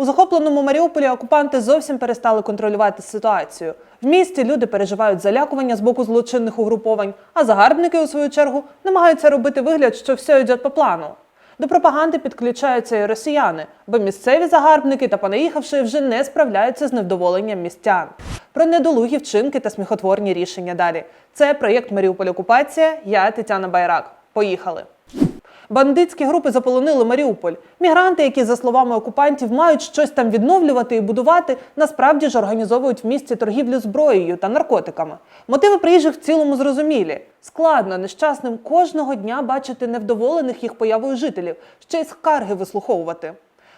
У захопленому Маріуполі окупанти зовсім перестали контролювати ситуацію. В місті люди переживають залякування з боку злочинних угруповань, а загарбники, у свою чергу, намагаються робити вигляд, що все йде по плану. До пропаганди підключаються і росіяни, бо місцеві загарбники та понаїхавши вже не справляються з невдоволенням містян. Про недолугі вчинки та сміхотворні рішення далі. Це проєкт Маріуполь Окупація. Я Тетяна Байрак. Поїхали. Бандитські групи заполонили Маріуполь. Мігранти, які, за словами окупантів, мають щось там відновлювати і будувати, насправді ж організовують в місті торгівлю зброєю та наркотиками. Мотиви приїжджих в цілому зрозумілі. Складно нещасним кожного дня бачити невдоволених їх появою жителів, ще й скарги вислуховувати.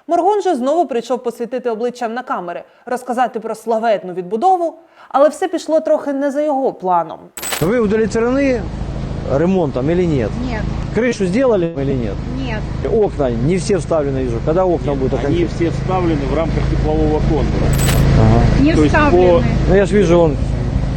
Моргун же знову прийшов посвітити обличчям на камери, розказати про славетну відбудову, але все пішло трохи не за його планом. Вы удовлетворены ремонтом или нет? Нет, Крышу сделали или нет? нет. Окна не все вставлены, вижу. Когда окна будут Они окончательно? все вставлены в рамках теплового контура. Ага. Не То вставлены. Ну я же вижу, он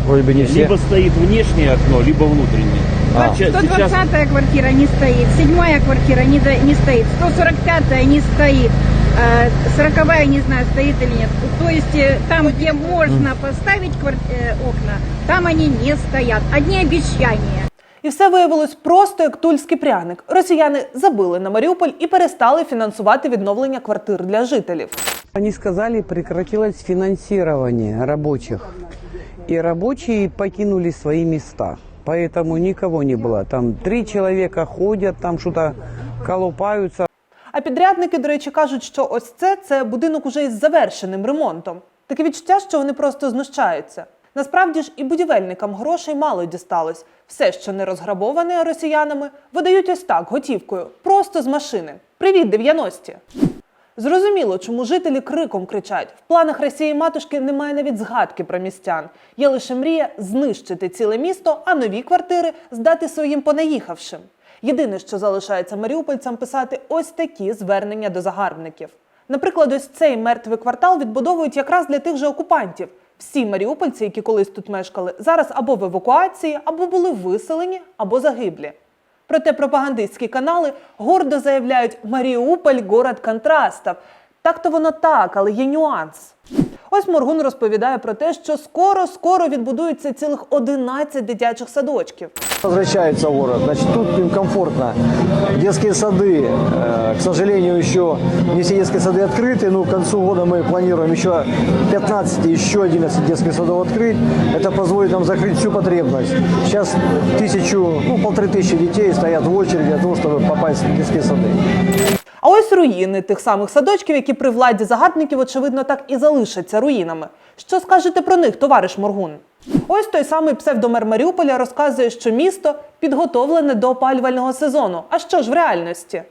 вроде бы не все. Либо стоит внешнее окно, либо внутреннее. А. Сейчас- сейчас 120 квартира не стоит, 7 квартира не, до- не стоит, 145 не стоит, э, 40 не знаю, стоит или нет. То есть э, там, где можно поставить квар- э, окна, там они не стоят. Одни обещания. І все виявилось просто як тульський пряник. Росіяни забили на Маріуполь і перестали фінансувати відновлення квартир для жителів. Они сказали, прекратилось финансирование рабочих. И рабочие покинули свои места. Поэтому никого не было. Там три человека ходят, там что-то колупаются. А підрядники, до речі, кажуть, що ось це це будинок уже із завершеним ремонтом. Таке відчуття, що вони просто знущаються. Насправді ж і будівельникам грошей мало дісталось. Все, що не розграбоване росіянами, видають ось так готівкою, просто з машини. Привіт, 90-ті! Зрозуміло, чому жителі криком кричать: в планах Росії матушки немає навіть згадки про містян. Є лише мрія знищити ціле місто, а нові квартири здати своїм понаїхавшим. Єдине, що залишається маріупольцям писати ось такі звернення до загарбників. Наприклад, ось цей мертвий квартал відбудовують якраз для тих же окупантів. Всі маріупольці, які колись тут мешкали, зараз або в евакуації, або були виселені, або загиблі. Проте пропагандистські канали гордо заявляють Маріуполь город контрастів. Так-то воно так, але є нюанс. Ось Моргун розповідає про те, що скоро-скоро відбудується цілих 11 дитячих садочків. Возвращается в город, значит, тут им комфортно. Детские сады, э, к сожалению, еще не все детские сады открыты, но к концу года мы планируем еще 15, еще 11 детских садов открыть. Это позволит нам закрыть всю потребность. Сейчас тысячу, ну, полторы тысячи детей стоят в очереди для того, чтобы попасть в детские сады. Ось руїни тих самих садочків, які при владі загарбників, очевидно, так і залишаться руїнами. Що скажете про них, товариш Моргун? Ось той самий псевдомер Маріуполя розказує, що місто підготовлене до опалювального сезону. А що ж в реальності?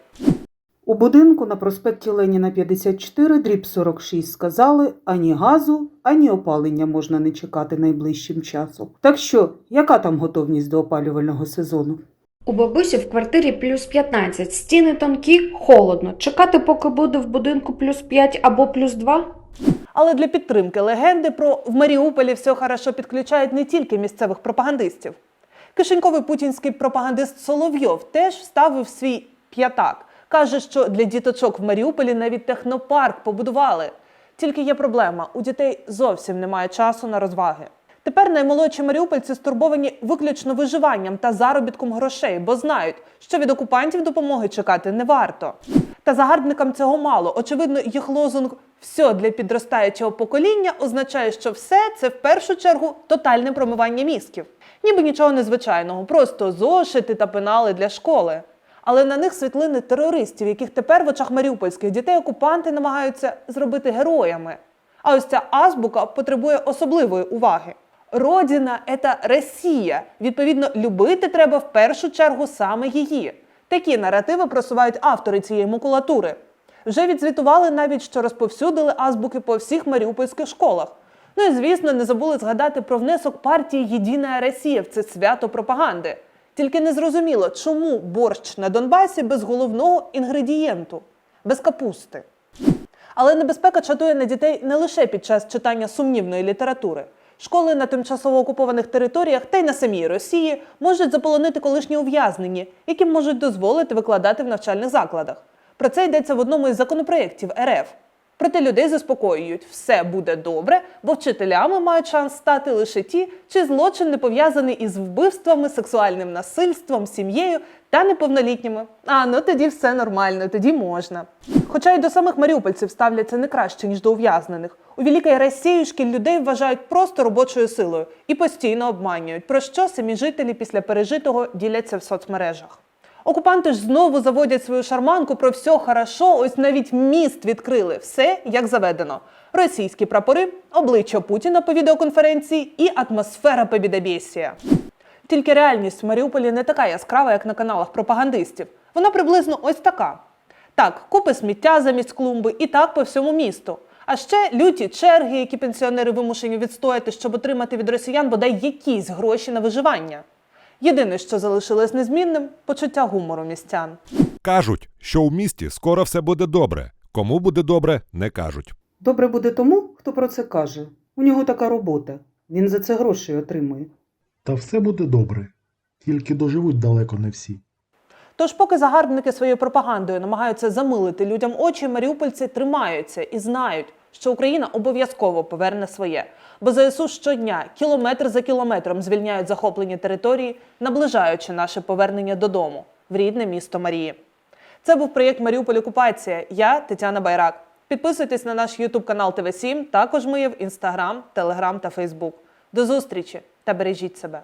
У будинку на проспекті Леніна 54, дріб 46 сказали, ані газу, ані опалення можна не чекати найближчим часом. Так що, яка там готовність до опалювального сезону? У бабусі в квартирі плюс 15, стіни тонкі, холодно. Чекати, поки буде в будинку плюс 5 або плюс 2? Але для підтримки легенди про в Маріуполі все хорошо підключають не тільки місцевих пропагандистів. Кишеньковий путінський пропагандист Соловйов теж вставив свій п'ятак. Каже, що для діточок в Маріуполі навіть технопарк побудували. Тільки є проблема: у дітей зовсім немає часу на розваги. Тепер наймолодші маріупольці стурбовані виключно виживанням та заробітком грошей, бо знають, що від окупантів допомоги чекати не варто. Та загарбникам цього мало. Очевидно, їх лозунг все для підростаючого покоління означає, що все це в першу чергу тотальне промивання мізків. Ніби нічого незвичайного, просто зошити та пенали для школи. Але на них світлини терористів, яких тепер в очах маріупольських дітей окупанти намагаються зробити героями. А ось ця азбука потребує особливої уваги. Родина це Росія. Відповідно, любити треба в першу чергу саме її. Такі наративи просувають автори цієї макулатури. Вже відзвітували навіть, що розповсюдили азбуки по всіх маріупольських школах. Ну і звісно, не забули згадати про внесок партії Єдина Росія в це свято пропаганди. Тільки не зрозуміло, чому борщ на Донбасі без головного інгредієнту без капусти. Але небезпека чатує на дітей не лише під час читання сумнівної літератури. Школи на тимчасово окупованих територіях та й на самій Росії можуть заполонити колишні ув'язнені, яким можуть дозволити викладати в навчальних закладах. Про це йдеться в одному із законопроєктів РФ. Проте людей заспокоюють, все буде добре, бо вчителями мають шанс стати лише ті, чи злочин не пов'язаний із вбивствами, сексуальним насильством, сім'єю та неповнолітніми. А ну тоді все нормально, тоді можна. Хоча й до самих маріупольців ставляться не краще ніж до ув'язнених. У Великій Росіюшки людей вважають просто робочою силою і постійно обманюють, про що самі жителі після пережитого діляться в соцмережах. Окупанти ж знову заводять свою шарманку про все хорошо, ось навіть міст відкрили. Все як заведено. Російські прапори, обличчя Путіна по відеоконференції і атмосфера побідобєсія. Тільки реальність в Маріуполі не така яскрава, як на каналах пропагандистів. Вона приблизно ось така. Так, купи сміття замість клумби і так по всьому місту. А ще люті черги, які пенсіонери вимушені відстояти, щоб отримати від росіян бодай якісь гроші на виживання. Єдине, що залишилось незмінним почуття гумору містян. Кажуть, що у місті скоро все буде добре. Кому буде добре, не кажуть. Добре буде тому, хто про це каже. У нього така робота. Він за це гроші отримує. Та все буде добре, тільки доживуть далеко не всі. Тож, поки загарбники своєю пропагандою намагаються замилити людям очі, маріупольці тримаються і знають, що Україна обов'язково поверне своє. Бо ЗСУ щодня, кілометр за кілометром, звільняють захоплені території, наближаючи наше повернення додому в рідне місто Марії. Це був проєкт Маріуполь Окупація. Я Тетяна Байрак. Підписуйтесь на наш Ютуб канал ТВ 7 Також ми є в Інстаграм, Телеграм та Фейсбук. До зустрічі та бережіть себе.